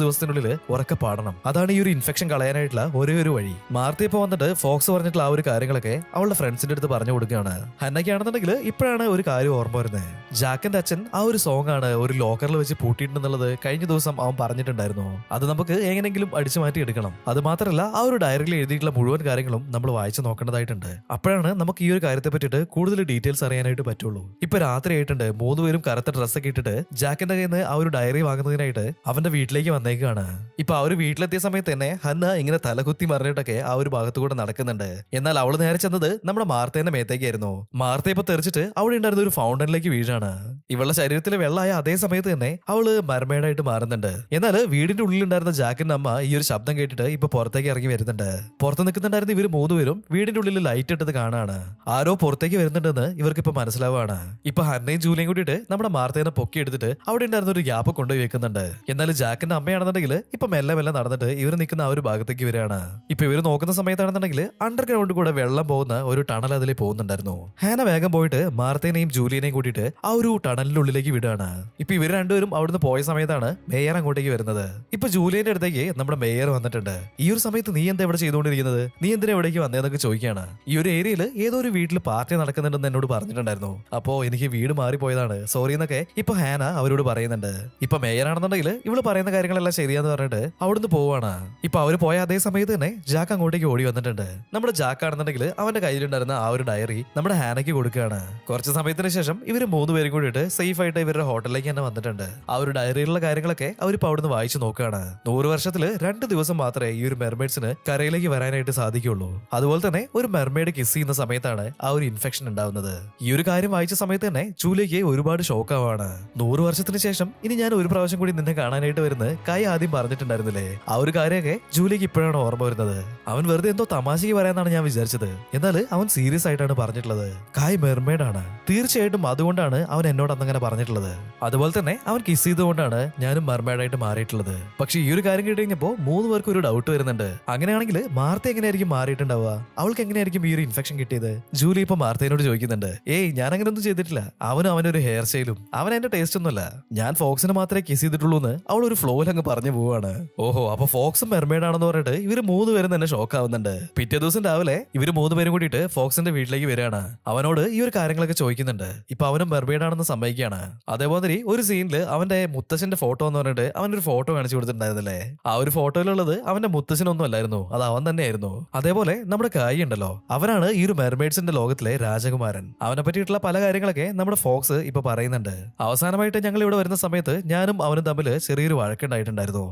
ദിവസത്തിനുള്ളിൽ ഉറക്കെ പാടണം. അതാണ് ഈ ഒരു ഇൻഫെക്ഷൻ കളയാനായിട്ടുള്ള ഒരേ ഒരു വഴി. മാർത്തി ഇപ്പൊ വന്നിട്ട് ഫോക്സ് പറഞ്ഞിട്ടുള്ള ആ ഒരു കാര്യങ്ങളൊക്കെ അവളുടെ ഫ്രണ്ട്സിന്റെ അടുത്ത് പറഞ്ഞു കൊടുക്കുകയാണ്. ഹന്നയ്ക്കാണെന്നുണ്ടെങ്കിൽ ഇപ്പോഴാണ് ഒരു കാര്യം ഓർമ്മ വരുന്നത്. ജാക്കിന്റെ അച്ഛൻ ആ ഒരു സോങ് ആണ് ഒരു ലോക്കറിൽ വെച്ച് പൂട്ടിയിട്ടുണ്ടെന്നുള്ളത് കഴിഞ്ഞ ദിവസം അവൻ പറഞ്ഞിട്ടുണ്ടായിരുന്നു. അത് നമുക്ക് എങ്ങനെയെങ്കിലും അടിച്ചു മാറ്റി എടുക്കണം. അത് മാത്രമല്ല ആ ഒരു ഡയറിയിൽ എഴുതിയിട്ടുള്ള മുഴുവൻ കാര്യങ്ങളും നമ്മൾ വായിച്ചു നോക്കേണ്ടതായിട്ടുണ്ട്. അപ്പോഴാണ് നമുക്ക് ഈ ഒരു കാര്യത്തെ പറ്റിയിട്ട് കൂടുതൽ ഡീറ്റെയിൽസ് അറിയാനായിട്ട് പറ്റുള്ളൂ. ഇപ്പൊ രാത്രി ആയിട്ടുണ്ട് മൂന്നുപേരും കറുത്ത ഡ്രസ്സൊക്കെ ഇട്ടിട്ട് ജാക്കിന്റെ കയ്യിൽ നിന്ന് ആ ഒരു ഡയറി വാങ്ങുന്നതിനായിട്ട് അവന്റെ വീട്ടിലേക്ക് വന്നേക്കാണ്. ഇപ്പൊ അവർ വീട്ടിലെത്തിയ സമയത്ത് തന്നെ ഹന്ന ഇങ്ങനെ തലകുത്തി മറിഞ്ഞിട്ടൊക്കെ ആ ഒരു ഭാഗത്തു കൂടെ നടക്കുന്നുണ്ട്. എന്നാൽ അവൾ നേരെ ചെന്നത് നമ്മുടെ മാർത്തേന്റെ മേത്തേക്കായിരുന്നു. മാർത്ത ഇപ്പൊ തെറിച്ചിട്ട് അവിടെ ഉണ്ടായിരുന്ന ഒരു ഫൗണ്ടനിലേക്ക് വീഴാണ്. ഇവളുടെ ശരീരത്തിൽ വെള്ളമായ അതേ സമയത്ത് തന്നെ അവൾ മരമേടായിട്ട് മാറുന്നുണ്ട്. എന്നാൽ വീടിന്റെ ഉള്ളിൽ ഉണ്ടായിരുന്ന ജാക്കിന്റെ അമ്മ ഈ ഒരു ശബ്ദം കേട്ടിട്ട് ഇപ്പൊ പുറത്തേക്ക് ഇറങ്ങി വരുന്നുണ്ട്. പുറത്ത് നിൽക്കുന്നുണ്ടായിരുന്ന ഇവർ മൂന്നുപേരും വീടിന്റെ ഉള്ളിൽ ലൈറ്റ് ഇട്ടത് കാണാണ്. ആരോ പുറത്തേക്ക് വരുന്നുണ്ടെന്ന് ഇവർക്ക് ഇപ്പൊ മനസ്സിലാവാണ്. ഇപ്പൊ ഹന്നയും ജൂലിയും കൂടിയിട്ട് നമ്മുടെ മാർത്തേനെ പൊക്കി എടുത്തിട്ട് അവിടെ ഉണ്ടായിരുന്ന ഒരു ഗ്യാപ്പ് കൊണ്ടുപോയി വെക്കുന്നുണ്ട്. എന്നാൽ ജാക്കിന്റെ അമ്മയാണെന്നുണ്ടെങ്കിൽ ഇപ്പൊ മെല്ലെ മെല്ലെ നടന്നിട്ട് ഇവർ നിൽക്കുന്ന ആ ഒരു ഭാഗത്തേക്ക് വരികയാണ് ഇപ്പൊ ഇവർ നോക്കുന്ന സമയത്താണെന്നുണ്ടെങ്കിൽ അണ്ടർഗ്രൗണ്ട് കൂടെ വെള്ളം പോകുന്ന ഒരു ടണൽ അതിൽ പോകുന്നുണ്ടായിരുന്നു. ഹാന വേഗം പോയിട്ട് മാർത്തേനെയും ജൂലിയനെയും കൂട്ടിയിട്ട് ആ ഒരു ടണലിനുള്ളിലേക്ക് വിടുകയാണ്. ഇപ്പൊ ഇവർ രണ്ടുപേരും അവിടുന്ന് പോയ സമയത്താണ് മേയർ അങ്ങോട്ടേക്ക് വരുന്നത്. ഇപ്പൊ ജൂലിയന്റെ അടുത്തേക്ക് നമ്മുടെ മേയർ വന്നിട്ടുണ്ട്. ഈ ഒരു സമയത്ത് നീ എന്താ ഇവിടെ ചെയ്തുകൊണ്ടിരിക്കുന്നത്? നീ എന്തിനാ ഇവിടേക്ക് വന്നതെന്നൊക്കെ ചോദിക്കുകയാണ്. ഈ ഒരു ഏരിയയിൽ ഏതോ ഒരു വീട്ടിൽ പാർട്ടി നടക്കുന്നുണ്ടെന്ന് എന്നോട് പറഞ്ഞിട്ടുണ്ടായിരുന്നു. അപ്പോ എനിക്ക് വീട് മാറിപ്പോയതാണ്. സോറി എന്നൊക്കെ ഇപ്പൊ ഹാന അവരോട് പറയുന്നുണ്ട്. ഇപ്പൊ മേയർ ആണെന്നുണ്ടെങ്കിൽ ഇവൾ പറയുന്ന കാര്യങ്ങളെല്ലാം ശരിയാന്ന് പറഞ്ഞിട്ട് അവിടുന്ന് പോവാണ്. ഇപ്പൊ അവർ പോയ അതേ സമയത്ത് തന്നെ ജാക്ക് അങ്ങോട്ടേക്ക് ഓടി വന്നിട്ടുണ്ട്. നമ്മുടെ ജാക്ക് ആണെന്നുണ്ടെങ്കിൽ അവന്റെ കയ്യിലുണ്ടായിരുന്ന ആ ഒരു ഡയറി നമ്മുടെ ഹാനയ്ക്ക് കൊടുക്കുകയാണ്. കുറച്ച് സമയത്തിന് ശേഷം ഇവർ മൂന്ന് പേരും കൂടിയിട്ട് സേഫ് ആയിട്ട് ഇവരുടെ ഹോട്ടലിലേക്ക് തന്നെ വന്നിട്ടുണ്ട്. ആ ഒരു ഡയറിയിലുള്ള കാര്യങ്ങളൊക്കെ അവരിപ്പോ അവിടുന്ന് വായിച്ചു നോക്കുകയാണ്. നൂറ് വർഷത്തിൽ രണ്ട് ദിവസം മാത്രമേ ഈ ഒരു മെർമേഡ്സിന് കരയിലേക്ക് വരാനായിട്ട് സാധിക്കുള്ളൂ അതുപോലെ തന്നെ ഒരു മെർമേഡ് കിസ് ചെയ്യുന്ന സമയത്താണ് ആ ഒരു ഇൻഫെക്ഷൻ ഉണ്ടാവുന്നത്. ഈ ഒരു കാര്യം വായിച്ച സമയത്ത് തന്നെ ചൂലയ്ക്ക് ഒരുപാട് ഷോക്കാവാണ് നൂറ് വർഷത്തിന് ശേഷം ഇനി ഞാൻ ഒരു പ്രാവശ്യം കൂടി നിന്നെ കാണാനായിട്ട് വരുന്നത് കൈ ആദ്യം പറഞ്ഞിട്ടുണ്ടായിരുന്നില്ലേ? ആ ഒരു കാര്യമൊക്കെ ജൂലിക്ക് ഇപ്പോഴാണ് ഓർമ്മ വരുന്നത്. അവൻ വെറുതെ എന്തോ തമാശയ്ക്ക് പറയാന്നാണ് ഞാൻ വിചാരിച്ചത്. എന്നാൽ അവൻ സീരിയസ് ആയിട്ടാണ് പറഞ്ഞിട്ടുള്ളത്. കായ് മെർമേഡാണ്. തീർച്ചയായിട്ടും അതുകൊണ്ടാണ് അവൻ എന്നോട് അന്നങ്ങനെ പറഞ്ഞിട്ടുള്ളത്. അതുപോലെ തന്നെ അവൻ കിസ് ചെയ്തുകൊണ്ടാണ് ഞാനും മെർമേഡായിട്ട് മാറിയിട്ടുള്ളത്. പക്ഷെ ഈ ഒരു കാര്യം കേട്ട് കഴിഞ്ഞപ്പോ മൂന്ന് പേർക്ക് ഒരു ഡൗട്ട് വരുന്നുണ്ട്. അങ്ങനെയാണെങ്കിൽ മാർത്ത എങ്ങനെയായിരിക്കും മാറിയിട്ടുണ്ടാവുക? അവൾക്ക് എങ്ങനെയായിരിക്കും ഈ ഒരു ഇൻഫെക്ഷൻ കിട്ടിയത്? ജൂലി ഇപ്പൊ മാർത്തയോട് ചോദിക്കുന്നുണ്ട്. ഏയ് ഞാൻ അങ്ങനെ ഒന്നും ചെയ്തിട്ടില്ല. അവനും അവനൊരു ഹെയർ സ്റ്റൈലും അവൻ എന്റെ ടേസ്റ്റ് ഒന്നുമല്ല. ഞാൻ ഫോക്സിനെ മാത്രമേ കിസ് ചെയ്തിട്ടുള്ളൂ എന്ന് അവൾ ഒരു ഫ്ലോയിൽ അങ്ങ് പറഞ്ഞു പോവാണ്. ഓഹോ അപ്പൊ ഫോക്സും മെർമേഡാണെന്ന് പറഞ്ഞിട്ട് ഇവർ മൂന്ന് പേരും തന്നെ ഷോക്ക് ആവുന്നുണ്ട് പിറ്റേ ദിവസം രാവിലെ ഇവർ മൂന്ന് പേരും കൂടിയിട്ട് ഫോക്സിന്റെ വീട്ടിലേക്ക് വരികയാണ്. അവനോട് ഈ ഒരു കാര്യങ്ങളൊക്കെ ചോദിക്കുന്നുണ്ട്. ഇപ്പൊ അവനും മെർമേഡാണെന്ന് സമ്മതിക്കുകയാണ്. അതേപോലെ ഒരു സീനിൽ അവന്റെ മുത്തശ്ശന്റെ ഫോട്ടോ എന്ന് പറഞ്ഞിട്ട് അവനൊരു ഫോട്ടോ കാണിച്ചു കൊടുത്തിട്ടുണ്ടായിരുന്നില്ലേ? ആ ഒരു ഫോട്ടോയിലുള്ളത് അവന്റെ മുത്തശ്ശനൊന്നും അല്ലായിരുന്നു. അത് അവൻ തന്നെയായിരുന്നു. അതേപോലെ നമ്മുടെ കായി ഉണ്ടല്ലോ. അവനാണ് ഈ ഒരു മെർമേഡ്സിന്റെ ലോകത്തിലെ രാജകുമാരൻ. അവനെ പറ്റിയിട്ടുള്ള പല കാര്യങ്ങളൊക്കെ നമ്മുടെ ഫോക്സ് ഇപ്പൊ പറയുന്നുണ്ട്. അവസാനമായിട്ട് ഞങ്ങൾ ഇവിടെ വരുന്ന സമയത്ത് ഞാനും അവനും തമ്മിൽ ചെറിയൊരു വഴക്കുണ്ടായിട്ടുണ്ടായിരുന്നു